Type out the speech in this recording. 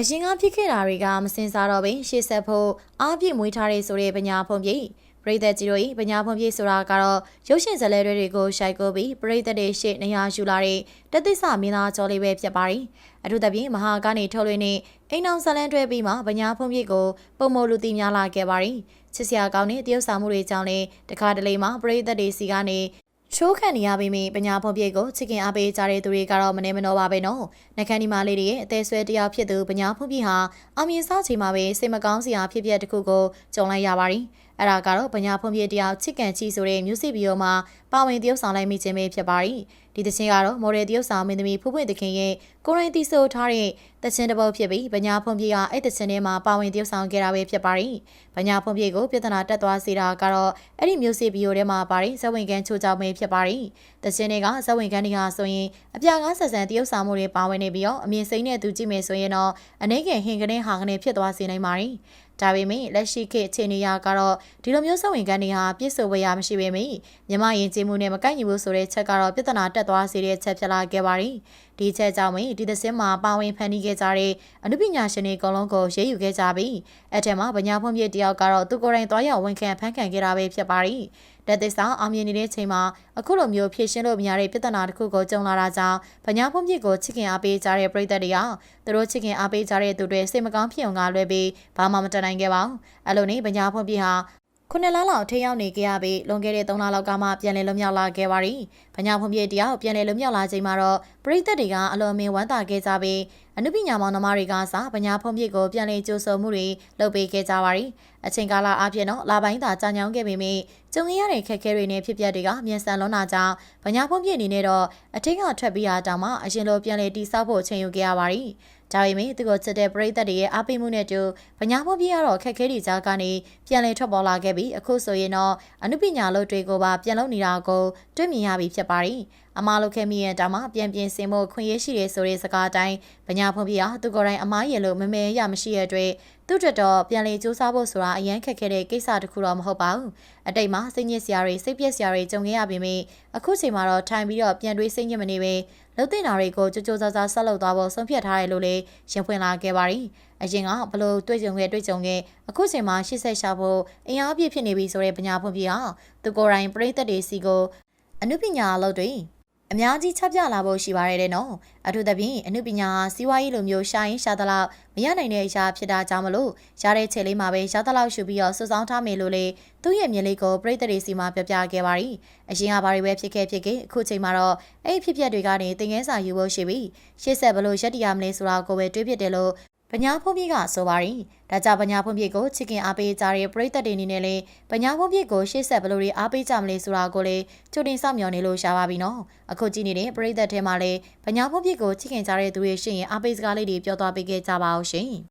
အရင်ကဖြစ်ခဲ့တာတွေကမစင်စားတော့ပင်ရှေ့ဆက်ဖို့အားပြည့်မွေးထားတဲ့ဆိုတဲ့ပညာဖွံ့ဖြိပရိသတ်ကြီးတို့၏ပညာဖွံ့ဖြိဆိုတာကတော့ရုပ်ရှင်ဇာတ်လမ်းတွေကိုရှိုက်ကိုပြီးပရိသတ်တွေရှေ့နေရာယူလာတဲ့တသစ္စာမင်းသားကျော်လေးပဲဖြစ်ပါတယ်။အထူးသဖြင့်မဟာကနေထုတ်လွှင့်နေအိမ်အောင်ဇာတ်လမ်းတွဲပြီးမှပညာဖွံ့ဖြိကိုပုံမလူသိများလာခဲ့ပါတယ်။ချစ်စရာကောင်းတဲ့တရုပ်ဆောင်မှုတွေကြောင့်လည်းတခါတလေမှပရိသတ်တွေစီကနေ ချိုးခံနေရပေမယ့်ပညာဖွံ့ဖြိကိုချစ်ခင်အားပေးကြတဲ့သူတွေကတော့မနေမနှောပါပဲနော်။နှခမ်းဒီမာလေးတွေရဲ့အသေးဆွဲတရားဖြစ်သူပညာဖွံ့ဖြိဟာအောင်မြင်စားချိန်မှာပဲစိတ်မကောင်းစရာဖြစ်ပျက်တစ်ခုကိုကြုံလိုက်ရပါတယ်။ အဲ့ဒါကတော့ပညာဖွံ့ဖြိတရားချစ်ကန်ချီဆိုတဲ့မျိုးစစ်ဗီဒီယိုမှာပါဝင်တရုပ်ဆောင်လိုက်မိခြင်းပဲဖြစ်ပါတယ်။ဒီသချင်းကတော့မော်ဒယ်တရုပ်ဆောင်မင်းသမီးဖူးဖွင့်သခင်ရဲ့ကိုရိုင်းတီဆိုထားတဲ့သချင်းတစ်ပုဒ်ဖြစ်ပြီးပညာဖွံ့ဖြိကအဲ့သချင်းထဲမှာပါဝင်တရုပ်ဆောင်ခဲ့တာပဲဖြစ်ပါတယ်။ပညာဖွံ့ဖြိကိုပြဿနာတက်သွားစေတာကတော့အဲ့ဒီမျိုးစစ်ဗီဒီယိုထဲမှာပါတဲ့ဇဝင်ကန်ချိုးကြောင်ပဲဖြစ်ပါတယ်။သချင်းတွေကဇဝင်ကန်တွေဟာဆိုရင်အပြာကားဆက်ဆန်တရုပ်ဆောင်မှုတွေပါဝင်နေပြီးတော့အမြင်စိမ့်တဲ့သူကြည့်မယ်ဆိုရင်တော့အနေငယ်ဟင်ကနေဟာကနေဖြစ်သွားစေနိုင်ပါတယ်။ ဒါပေမဲ့လက်ရှိခေတ်အခြေအနေအရကတော့ဒီလိုမျိုးစဝင်ကန်တွေဟာပြစ်ဆိုဝေရမရှိပေမယ့်မြမယဉ်ကျေးမှုနဲ့မကိုက်ညီဘူးဆိုတဲ့ချက်ကတော့ပြဿနာတက်သွားစေတဲ့ချက်ဖြစ်လာခဲ့ပါတယ်။ဒီချက်ကြောင့်မင်းဒီသစင်းမှာပါဝင်ဖန်တီးခဲ့ကြတဲ့အနုပညာရှင်တွေအကုန်လုံးကိုရေးယူခဲ့ကြပြီးအဲ့ထက်မှာဗညာဖွံ့ဖြိတယောက်ကတော့သူကိုယ်တိုင်သွားရောက်ဝန်ခံဖန်ခံခဲ့တာပဲဖြစ်ပါတယ်။ တက်သစ္စာအောင်မြင်နေတဲ့ချိန်မှာအခုလိုမျိုးဖြည့်ရှင်းလို့မရတဲ့ပြဿနာတစ်ခုကိုကြုံလာတာကြောင့်ဗညာဖွံ့ဖြိကိုချစ်ခင်အားပေးကြတဲ့ပြည်သက်တွေကသူတို့ချစ်ခင်အားပေးကြတဲ့သူတွေစိတ်မကောင်းဖြစ်အောင်ကလွဲပြီးဘာမှမတတ်နိုင်ခဲ့ပါဘူး။အဲ့လိုနေဗညာဖွံ့ဖြိဟာ ခုနှစ်လလောက်ထိရောက်နေကြရပြီးလွန်ခဲ့တဲ့3လလောက်ကမှပြန်လည်လွတ်မြောက်လာခဲ့ပါပြီ။ဗညာဖွံ့ဖြိတရားပြန်လည်လွတ်မြောက်လာချိန်မှာတော့ပရိသတ်တွေကအလွန်အမင်းဝမ်းသာခဲ့ကြပြီးအနုပညာမောင်နှမတွေကစဗညာဖွံ့ဖြိကိုပြန်လည်ကြိုးဆိုမှုတွေလုပ်ပေးခဲ့ကြပါပြီ။အချိန်ကာလအပြင်တော့လာပိုင်းသာကြာညောင်းခဲ့ပေမယ့်ကြုံရတဲ့ခက်ခဲတွေနဲ့ဖြစ်ပျက်တွေကမြန်ဆန်လွန်းတာကြောင့်ဗညာဖွံ့ဖြိအနေနဲ့တော့အထက်ကထွက်ပြီးတာတောင်မှအရင်လိုပြန်လည်တိစောက်ဖို့ချိန်ယူခဲ့ရပါပြီ။ ဒါပေမဲ့သူကိုချစ်တဲ့ပရိသတ်တွေရဲ့အားပေးမှုနဲ့တူဗညာဖို့ပြရတော့ခက်ခဲတွေကြားကနေပြန်လည်ထွက်ပေါ်လာခဲ့ပြီးအခုဆိုရင်တော့အနုပညာလို့တွေကိုပါပြန်လုပ်နေတာကိုတွေ့မြင်ရပြီဖြစ်ပါတယ်။အမားလုပ်ခဲ့မိရင်တောင်မှပြန်ပြင်ဆင်ဖို့ခွင့်ရရှိတယ်ဆိုတဲ့စကားတိုင်းဗညာဖွံ့ပြရသူကိုယ်တိုင်အမားရလို့မမဲရမရှိတဲ့အတွက် သူ့အတွက်တော့ပြန်လည်စူးစမ်းဖို့ဆိုတာအရန်ခက်ခဲတဲ့ကိစ္စတစ်ခုတော့မဟုတ်ပါဘူး။အတိတ်မှာစိတ်ညစ်စရာတွေစိတ်ပြက်စရာတွေကြုံခဲ့ရပေမယ့်အခုချိန်မှာတော့ထိုင်ပြီးတော့ပြန်တွေးစိတ်ညစ်မနေပဲလှုပ်တင်တာတွေကိုကြိုးကြိုးစားစားဆက်လုပ်သွားဖို့ဆုံးဖြတ်ထားတယ်လို့လည်းရင်ဖွင့်လာခဲ့ပါရီအရင်ကဘလို့တွေ့ကြုံခဲ့တွေ့ကြုံခဲ့အခုချိန်မှာရှစ်ဆက်ရှာဖို့အင်အားပြည့်ဖြစ်နေပြီဆိုတဲ့ပညာဖွံ့ပြအောင်သူကိုယ်တိုင်ပြိသက်တွေစီကိုအနုပညာအလုပ်တွေ အများကြီးချပြလာဖို့ရှိပါတယ်တဲ့နော်အထူးသဖြင့်အနုပညာဟာစီးပွားရေးလိုမျိုးရှာရင်ရှာသလောက်မရနိုင်တဲ့အရာဖြစ်တာကြောင့်မလို့ရတဲ့ချိန်လေးမှာပဲရသလောက်ရှုပြီးတော့စွစောင်းထားမယ်လို့လေသူ့ရဲ့မြင်လေးကိုပြိတ္တတွေစီမှာပြပြခဲ့ပါရီအရင်ကဘာတွေပဲဖြစ်ခဲ့ဖြစ်ခဲ့အခုချိန်မှာတော့အဲ့ဖြစ်ပျက်တွေကနေသင်ခန်းစာယူဖို့ရှိပြီးရှေ့ဆက်ဘလို့ရက်တရမလဲဆိုတာကိုပဲတွေးပြတယ်လို့ ပညာဖုံးပြေကဆိုပါရီဒါကြောင့်ပညာဖုံးပြေကိုချစ်ခင်အားပေးကြတဲ့ပရိသတ်တွေအနေနဲ့လည်းပညာဖုံးပြေကိုရှေ့ဆက်ဘလို့တွေအားပေးကြမလဲဆိုတာကိုလည်းကြိုတင်စောင့်မျှော်နေလို့ရှားပါပြီနော်အခုကြည့်နေတဲ့ပရိသတ်ထဲမှာလည်းပညာဖုံးပြေကိုချစ်ခင်ကြတဲ့သူတွေရှိရင်အားပေးစကားလေးတွေပြောသွားပေးခဲ့ကြပါအောင်ရှင်